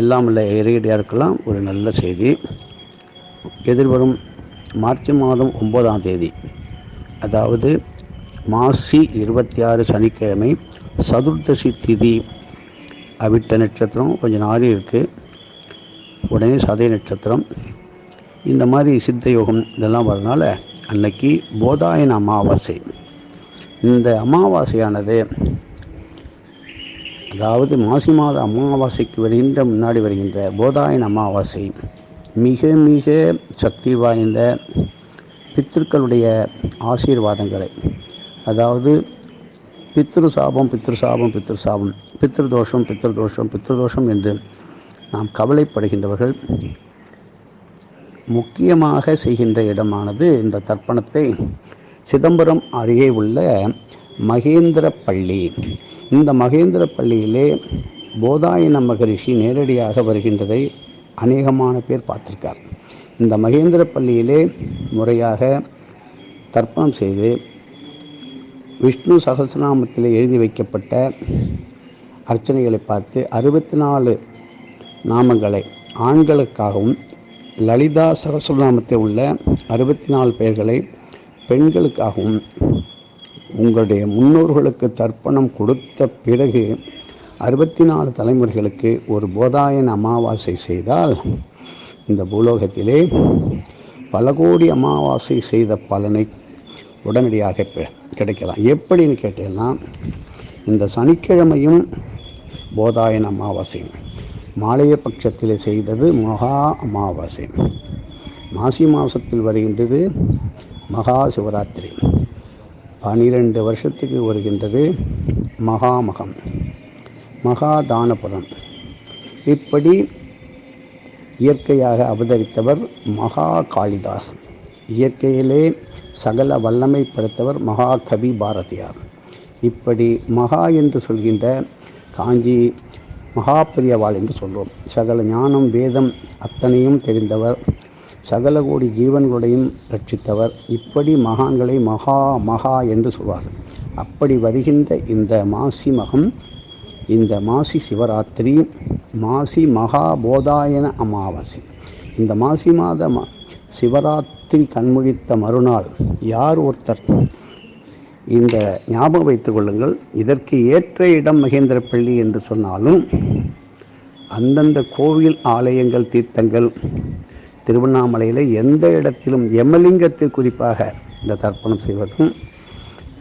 எல்லாம் உள்ள இறையடியாருக்கெல்லாம் ஒரு நல்ல செய்தி. எதிர்வரும் மார்ச் மாதம் ஒன்பதாம் தேதி அதாவது மாசி இருபத்தி ஆறு சனிக்கிழமை சதுர்தசி திதி அவிட்ட நட்சத்திரம் கொஞ்சம் நாளி இருக்குது உடனே சதய நட்சத்திரம். இந்த மாதிரி சித்த யோகம் இதெல்லாம் வரனால அன்னைக்கு போதாயன அமாவாசை. இந்த அமாவாசையானது அதாவது மாசி மாத அமாவாசைக்கு வருகின்ற முன்னாடி வருகின்ற போதாயன் அமாவாசை. மிக மிக சக்தி வாய்ந்த பித்திருக்களுடைய ஆசீர்வாதங்களை. அதாவது பித்ரு சாபம் பித்ரு சாபம் பித்ரு சாபம் பித்ரு தோஷம் பித்ரு தோஷம் பித்ரு தோஷம் என்று நாம் கவலைப்படுகின்றவர்கள் முக்கியமாக செய்கின்ற இடமானது இந்த தர்ப்பணத்தை சிதம்பரம் அருகே உள்ள மகேந்திர பள்ளி இந்த மகேந்திர பள்ளியிலே போதாயன மகரிஷி நேரடியாக வருகின்றதை அநேகமான பேர் பார்த்திருக்கார். இந்த மகேந்திர பள்ளியிலே முறையாக தர்ப்பணம் செய்து விஷ்ணு சகசநாமத்தில் எழுதி வைக்கப்பட்ட அர்ச்சனைகளை பார்த்து அறுபத்தி நாலு நாமங்களை ஆண்களுக்காகவும் லலிதா சகசநாமத்தில் உள்ள அறுபத்தி நாலு பெயர்களை பெண்களுக்காகவும் உங்களுடைய முன்னோர்களுக்கு தர்ப்பணம் கொடுத்த பிறகு அறுபத்தி நாலு தலைமுறைகளுக்கு ஒரு போதாயன அமாவாசை செய்தால் இந்த பூலோகத்திலே பல கோடி அமாவாசை செய்த பலனை உடனடியாக கிடைக்கலாம். எப்படின்னு கேட்டேன்னா இந்த சனிக்கிழமையும் போதாயன அமாவாசை. மாலைய பட்சத்தில் செய்தது மகா அமாவாசை. மாசி மாதத்தில் வருகின்றது மகா சிவராத்திரி. பனிரெண்டு வருஷத்துக்கு வருகின்றது மகாமகம் மகாதானபுரம். இப்படி இயற்கையாக அவதரித்தவர் மகா காளிதாஸ் இயற்கையிலே சகல வல்லமை படைத்தவர் மகா கவி பாரதியார். இப்படி மகா என்று சொல்கின்ற காஞ்சி மகாபிரியவாள் என்று சொல்வோம். சகல ஞானம் வேதம் அத்தனையும் தெரிந்தவர் சகல கோடி ஜீவன்களையும் ரட்சித்தவர். இப்படி மகான்களை மகா மகா என்று சொல்வார்கள். அப்படி வருகின்ற இந்த மாசி மகம் இந்த மாசி சிவராத்திரி மாசி மகா போதாயன அமாவாசை. இந்த மாசி மாத ம- சிவராத்திரி கண்முழித்த மறுநாள் யார் ஒருத்தர்? இந்த ஞாபகம் வைத்துக் கொள்ளுங்கள். இதற்கு ஏற்ற இடம் மகேந்திரப்பள்ளி என்று சொன்னாலும் அந்தந்த கோவில் ஆலயங்கள் தீர்த்தங்கள் திருவண்ணாமலையில் எந்த இடத்திலும் யமலிங்கத்தை குறிப்பாக இந்த தர்ப்பணம் செய்வதும்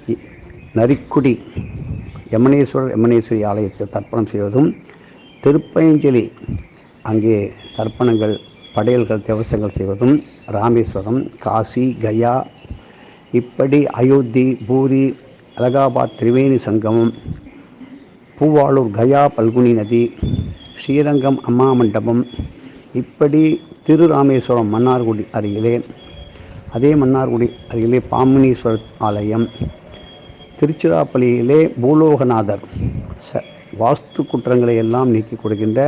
இ- நரிக்குடி யமனேஸ்வரர் யமனேஸ்வரி ஆலயத்தில் தர்ப்பணம் செய்வதும் திருப்பயஞ்சலி அங்கே தர்ப்பணங்கள் படையல்கள் திவசங்கள் செய்வதும் ராமேஸ்வரம் காசி கயா இப்படி அயோத்தி பூரி அலகாபாத் திரிவேணி சங்கமம் பூவாளூர் கயா பல்குனி நதி ஸ்ரீரங்கம் அம்மா மண்டபம் இப்படி திருராமேஸ்வரம் மன்னார்குடி அருகிலே அதே மன்னார்குடி அருகிலே பாமுனீஸ்வரர் ஆலயம் திருச்சிராப்பள்ளியிலே பூலோகநாதர் ச வாஸ்து குற்றங்களை எல்லாம் நீக்கி கொடுக்கின்ற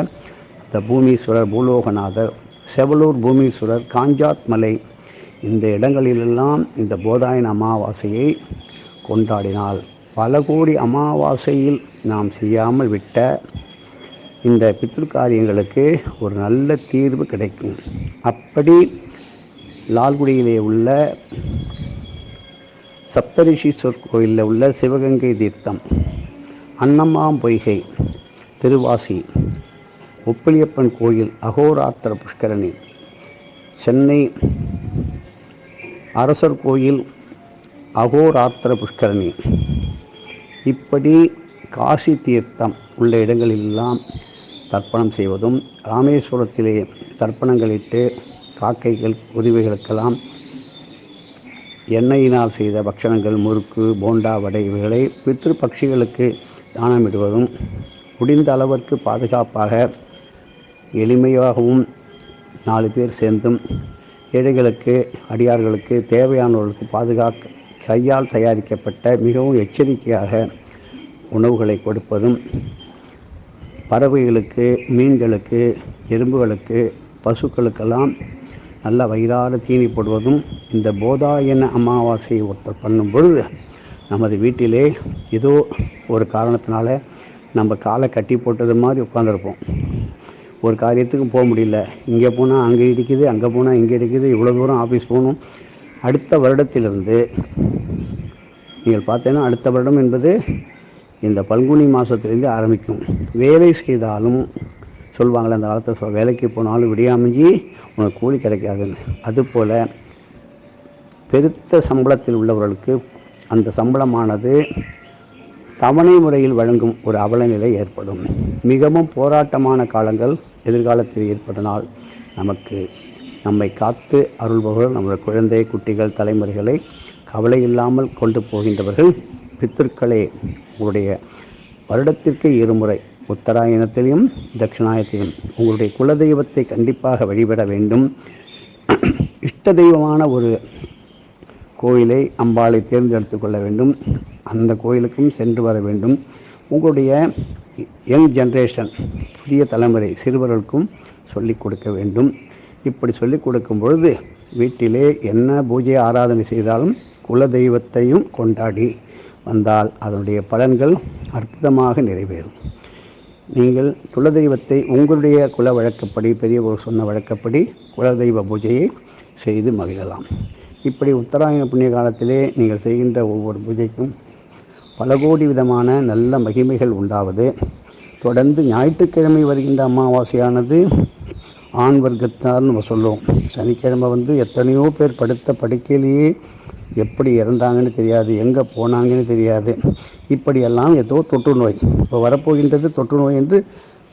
இந்த பூமீஸ்வரர் பூலோகநாதர் செவலூர் பூமீஸ்வரர் காஞ்சாத் மலை இந்த இடங்களிலெல்லாம் இந்த போதாயன அமாவாசையை கொண்டாடினால் பல கோடி அமாவாசையில் நாம் செய்யாமல் விட்ட இந்த பித்ரு காரியங்களுக்கு ஒரு நல்ல தீர்வு கிடைக்கும். அப்படி லால்குடியிலே உள்ள சப்தரிஷீஸ்வர் கோயிலில் உள்ள சிவகங்கை தீர்த்தம் அன்னமாம் பொய்கை திருவாசி உப்பிலியப்பன் கோயில் அகோராத்திர புஷ்கரணி சென்னை அரசர் கோயில் அகோராத்திர புஷ்கரணி. இப்படி காசி தீர்த்தம் உள்ள இடங்களெல்லாம் தர்ப்பணம் செய்வதும் ராமேஸ்வரத்திலே தர்ப்பணங்களிட்டு காக்கைகள் உதவிகளுக்கெல்லாம் எண்ணெயினால் செய்த பக்ஷணங்கள் முறுக்கு போண்டா வடை இவைகளை பித்ரு பட்சிகளுக்கு தானமிடுவதும் முடிந்த அளவிற்கு பாதுகாப்பாக எளிமையாகவும் நாலு பேர் சேர்ந்தும் ஏழைகளுக்கு அடியார்களுக்கு தேவையானவர்களுக்கு பாதுகாக்க கையால் தயாரிக்கப்பட்ட மிகவும் எச்சரிக்கையாக உணவுகளை கொடுப்பதும் பறவைகளுக்கு மீன்களுக்கு எறும்புகளுக்கு பசுக்களுக்கெல்லாம் நல்ல வயிறார தீனி போடுவதும் இந்த போதாயன அமாவாசையை ஒருத்தர் பண்ணும் பொழுது நமது வீட்டிலே ஏதோ ஒரு காரணத்தினால நம்ம காலை கட்டி போட்டது மாதிரி உட்காந்துருப்போம் ஒரு காரியத்துக்கும் போக முடியல. இங்கே போனால் அங்கே இடிக்குது அங்கே போனால் இங்கே இடிக்குது இவ்வளோ தூரம் ஆஃபீஸ் போகணும். அடுத்த வருடத்திலிருந்து நீங்கள் பார்த்தீங்கன்னா அடுத்த வருடம் என்பது இந்த பல்குனி மாதத்துலேருந்து ஆரம்பிக்கும். வேலை செய்தாலும் சொல்லுவாங்களே அந்த காலத்தில் வேலைக்கு போனாலும் விடியாமஞ்சி உனக்கு கூலி கிடைக்காதுன்னு. அதுபோல் பெருத்த சம்பளத்தில் உள்ளவர்களுக்கு அந்த சம்பளமானது தவணை முறையில் வழங்கும் ஒரு அவலநிலை ஏற்படும். மிகவும் போராட்டமான காலங்கள் எதிர்காலத்தில் ஏற்பதனால் நமக்கு நம்மை காத்து அருள்பவர்கள் நம்முடைய குழந்தை குட்டிகள் தலைமுறைகளை கவலை இல்லாமல் கொண்டு போகின்றவர்கள் பித்திருக்களே உங்களுடைய வருடத்திற்கு இருமுறை உத்தராயணத்திலையும் தட்சிணாயத்திலும் உங்களுடைய குலதெய்வத்தை கண்டிப்பாக வழிபட வேண்டும். இஷ்ட தெய்வமான ஒரு கோயிலை அம்பாளை தேர்ந்தெடுத்து கொள்ள வேண்டும். அந்த கோயிலுக்கும் சென்று வர வேண்டும். உங்களுடைய யங் ஜென்ரேஷன் புதிய தலைமுறை சிறுவர்களுக்கும் சொல்லிக் கொடுக்க வேண்டும். இப்படி சொல்லிக் கொடுக்கும் பொழுது வீட்டிலே என்ன பூஜை ஆராதனை செய்தாலும் குல தெய்வத்தையும் கொண்டாடி வந்தால் அதனுடைய பலன்கள் அற்புதமாக நிறைவேறும். நீங்கள் குலதெய்வத்தை உங்களுடைய குல வழக்கப்படி பெரியவர் சொன்ன வழக்கப்படி குலதெய்வ பூஜையை செய்து மகிழலாம். இப்படி உத்தராயண புண்ணிய காலத்திலே நீங்கள் செய்கின்ற ஒவ்வொரு பூஜைக்கும் பல கோடி விதமான நல்ல மகிமைகள் உண்டாவது. தொடர்ந்து ஞாயிற்றுக்கிழமை வருகின்ற அமாவாசையானது ஆண் வர்க்கத்தார்னு நம்ம சொல்லுவோம். சனிக்கிழமை வந்து எத்தனையோ பேர் படுத்த படுக்கையிலேயே எப்படி இறந்தாங்கன்னு தெரியாது எங்கே போனாங்கன்னு தெரியாது. இப்படியெல்லாம் ஏதோ தொற்று நோய். இப்போ வரப்போகின்றது தொற்று நோய் என்று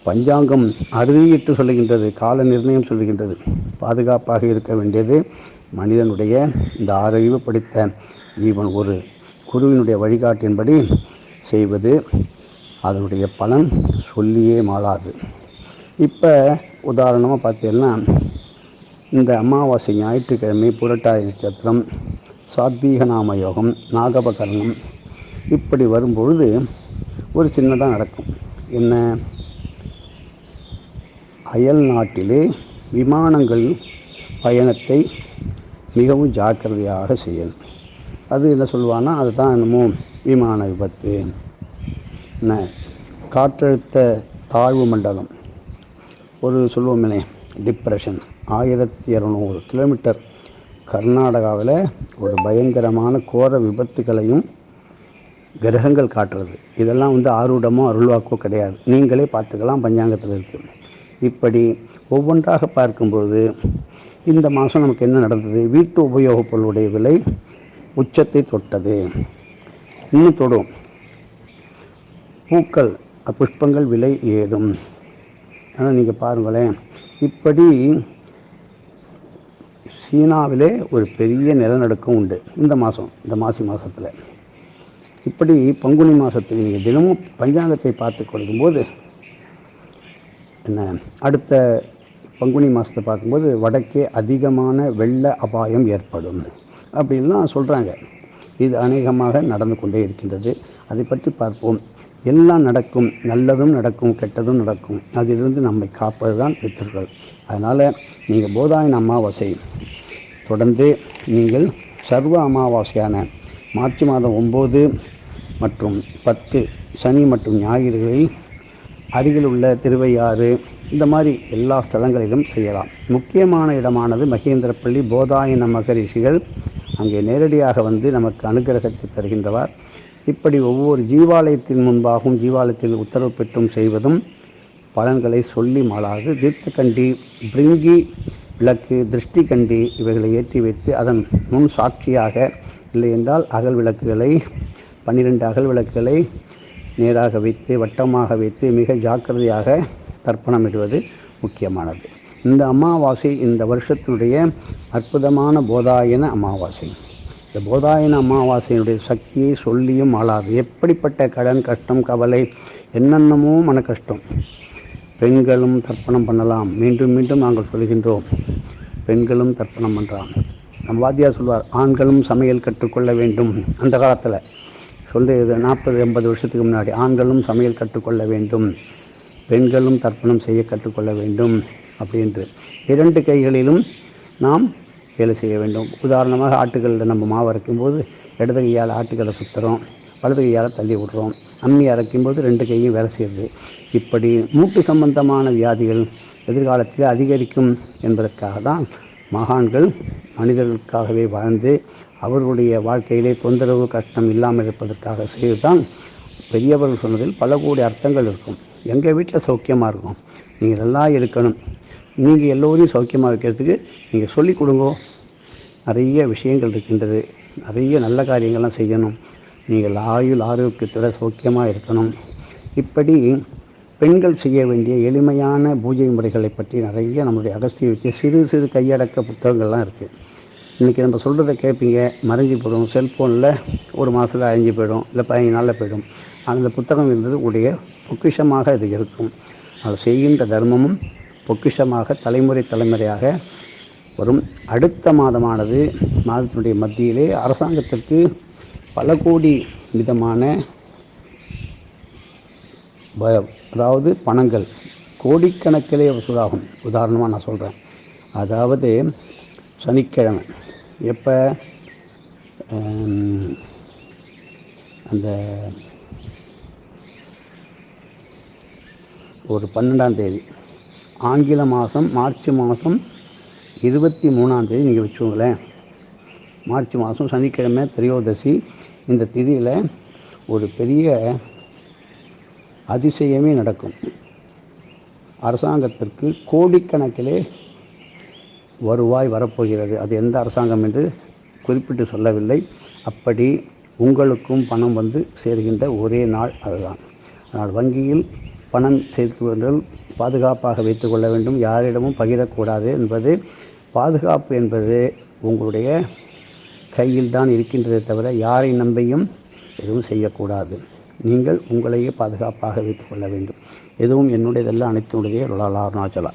பஞ்சாங்கம் அறுதியிட்டு சொல்லுகின்றது கால நிர்ணயம் சொல்லுகின்றது. பாதுகாப்பாக இருக்க வேண்டியது மனிதனுடைய இந்த ஆரோக்கிய படித்த ஈவன் ஒரு குருவினுடைய வழிகாட்டின்படி செய்வது அதனுடைய பலன் சொல்லியே மாளாது இப்போ உதாரணமாக பார்த்தீங்கன்னா இந்த அமாவாசை ஞாயிற்றுக்கிழமை புரட்டாதி நட்சத்திரம் சாத்வீக நாம யோகம் நாகபகரணம். இப்படி வரும்பொழுது ஒரு சின்னதாக நடக்கும். என்ன? அயல் நாட்டிலே விமானங்கள் பயணத்தை மிகவும் ஜாக்கிரதையாக செய்யணும். அது என்ன சொல்லுவான்னா அதுதான் என்னமோ விமான விபத்து. என்ன? காற்றழுத்த தாழ்வு மண்டலம். ஒரு சொல்லுவோமே டிப்ரெஷன் ஆயிரத்தி இரநூறு கிலோமீட்டர் கர்நாடகாவில் ஒரு பயங்கரமான கோர விபத்துகளையும் கிரகங்கள் காட்டுறது. இதெல்லாம் வந்து ஆரூடமோ அருள்வாக்கோ கிடையாது. நீங்களே பார்த்துக்கலாம் பஞ்சாங்கத்தில் இருக்குது இப்படி ஒவ்வொன்றாக பார்க்கும்பொழுது இந்த மாதம் நமக்கு என்ன நடந்தது? வீட்டு உபயோகப் பொருளுடைய விலை உச்சத்தை தொட்டது. இன்னும் தொடும். பூக்கள் புஷ்பங்கள் விலை ஏறும். ஆனால் நீங்கள் பாருங்களேன் இப்படி சீனாவிலே ஒரு பெரிய நிலநடுக்கம் உண்டு. இந்த மாதம் இந்த மாசி மாதத்தில் இப்படி பங்குனி மாதத்தில் நீங்கள் தினமும் பஞ்சாங்கத்தை பார்த்து கொடுக்கும்போது என்ன அடுத்த பங்குனி மாதத்தை பார்க்கும்போது வடக்கே அதிகமான வெள்ள அபாயம் ஏற்படும். அப்படின்லாம் சொல்கிறாங்க இது அநேகமாக நடந்து கொண்டே இருக்கின்றது. அதை பற்றி பார்ப்போம். எல்லாம் நடக்கும் நல்லதும் நடக்கும் கெட்டதும் நடக்கும். அதிலிருந்து நம்மை காப்பது தான் பித்தர்கள் அதனால் நீங்கள் போதாயன அமாவாசை. தொடர்ந்து நீங்கள் சர்வ அமாவாசையான மார்ச் மாதம் ஒம்பது மற்றும் பத்து சனி மற்றும் ஞாயிறுகளில் அருகில் உள்ள திருவையாறு இந்த மாதிரி எல்லா ஸ்தலங்களிலும் செய்யலாம். முக்கியமான இடமானது மகேந்திரப்பள்ளி போதாயன மகரிஷிகள் அங்கே நேரடியாக வந்து நமக்கு அனுகிரகத்தை தருகின்றவர். இப்படி ஒவ்வொரு ஜீவாலயத்தின் முன்பாகவும் ஜீவாலயத்தில் உத்தரவு பெற்றும் செய்வதும் பலன்களை சொல்லி மாளாது. தீர்த்தக்கண்டி பிரிங்கி விளக்கு திருஷ்டி கண்டி இவைகளை ஏற்றி வைத்து அதன் முன் சாட்சியாக இல்லை என்றால் அகல் விளக்குகளை பன்னிரெண்டு அகல் விளக்குகளை நேராக வைத்து வட்டமாக வைத்து மிக ஜாக்கிரதையாக தர்ப்பணமிடுவது முக்கியமானது. இந்த அமாவாசை இந்த வருஷத்தினுடைய அற்புதமான போதாயன அமாவாசை. இந்த போதாயன அமாவாசையினுடைய சக்தியை சொல்லியும் ஆளாது. எப்படிப்பட்ட கடன் கஷ்டம் கவலை என்னென்னமோ மன கஷ்டம். பெண்களும் தர்ப்பணம் பண்ணலாம். மீண்டும் மீண்டும் நாங்கள் சொல்கின்றோம். பெண்களும் தர்ப்பணம் பண்ணுறான் நம்ம வாத்தியார் சொல்வார் ஆண்களும் சமையல் கற்றுக்கொள்ள வேண்டும். அந்த காலத்தில் சொல்லுது நாற்பது எண்பது வருஷத்துக்கு முன்னாடி ஆண்களும் சமையல் கற்றுக்கொள்ள வேண்டும். பெண்களும் தர்ப்பணம் செய்ய கற்றுக்கொள்ள வேண்டும். அப்படின்று இரண்டு கைகளிலும் நாம் வேலை செய்ய வேண்டும். உதாரணமாக ஆட்டுக்களில் நம்ம மாவு அரைக்கும்போது இடது கையால் ஆட்டுக்களை சுற்றுறோம் வலது கையால் தள்ளி விடுறோம். அம்மி அரைக்கும்போது ரெண்டு கையும் வேலை செய்யுது. இப்படி மூட்டு சம்பந்தமான வியாதிகள் எதிர்காலத்தில் அதிகரிக்கும் என்பதற்காக தான் மகான்கள் மனிதர்களுக்காகவே வாழ்ந்து அவர்களுடைய வாழ்க்கையிலே தொந்தரவு கஷ்டம் இல்லாமல் இருப்பதற்காக செய்துதான் பெரியவர்கள் சொன்னதில் பல கோடி அர்த்தங்கள் இருக்கும். எங்கள் வீட்டில் சௌக்கியமாக இருக்கும். நீங்கள் நல்லா இருக்கணும். நீங்கள் எல்லோரையும் சௌக்கியமாக வைக்கிறதுக்கு நீங்கள் சொல்லிக் கொடுங்கோ. நிறைய விஷயங்கள் இருக்கின்றது. நிறைய நல்ல காரியங்கள்லாம் செய்யணும். நீங்கள் ஆயுள் ஆரோக்கியத்தோட சௌக்கியமாக இருக்கணும். இப்படி பெண்கள் செய்ய வேண்டிய எளிமையான பூஜை முறைகளை பற்றி நிறைய நம்மளுடைய அகஸ்திய வச்சு சிறு சிறு கையடக்க புத்தகங்கள்லாம் இருக்குது இன்றைக்கி நம்ம சொல்கிறத கேட்பீங்க மறைஞ்சு போயிடும். செல்ஃபோனில் ஒரு மாதத்தில் அழிஞ்சு போயிடும். இல்லை பதினஞ்சு நாளில் போயிடும். அந்த புத்தகம் இருந்தது உடைய பொக்கிஷமாக இது இருக்கும். அது செய்கின்ற தர்மமும் பொக்கிஷமாக தலைமுறை தலைமுறையாக வரும். அடுத்த மாதமானது மாதத்தினுடைய மத்தியிலே அரசாங்கத்திற்கு பல கோடி விதமான அதாவது பணங்கள் கோடிக்கணக்கிலே வசூலாகும். உதாரணமாக நான் சொல்கிறேன் அதாவது சனிக்கிழமை. எப்போ? அந்த ஒரு பன்னெண்டாம் தேதி. ஆங்கில மாதம் மார்ச் மாதம் இருபத்தி மூணாம் தேதி நீங்கள் வச்சுக்கோங்களேன். மார்ச் மாதம் சனிக்கிழமை திரையோதசி இந்த திதியில் ஒரு பெரிய அதிசயமே நடக்கும். அரசாங்கத்திற்கு கோடிக்கணக்கிலே வருவாய் வரப்போகிறது. அது எந்த அரசாங்கம் என்று குறிப்பிட்டு சொல்லவில்லை. அப்படி உங்களுக்கும் பணம் வந்து சேர்கின்ற ஒரே நாள் அதுதான். ஆனால் வங்கியில் பணம் சேர்த்துவர்கள் பாதுகாப்பாக வைத்துக் கொள்ள வேண்டும். யாரிடமும் பகிரக்கூடாது என்பது பாதுகாப்பு என்பது உங்களுடைய கையில் தான் இருக்கின்றதே தவிர யாரை நம்பியும் எதுவும் செய்யக்கூடாது. நீங்கள் உங்களையே பாதுகாப்பாக வைத்துக் கொள்ள வேண்டும். எதுவும் என்னுடையதெல்லாம் அனைத்துடைய ருளாலா அருணாச்சலா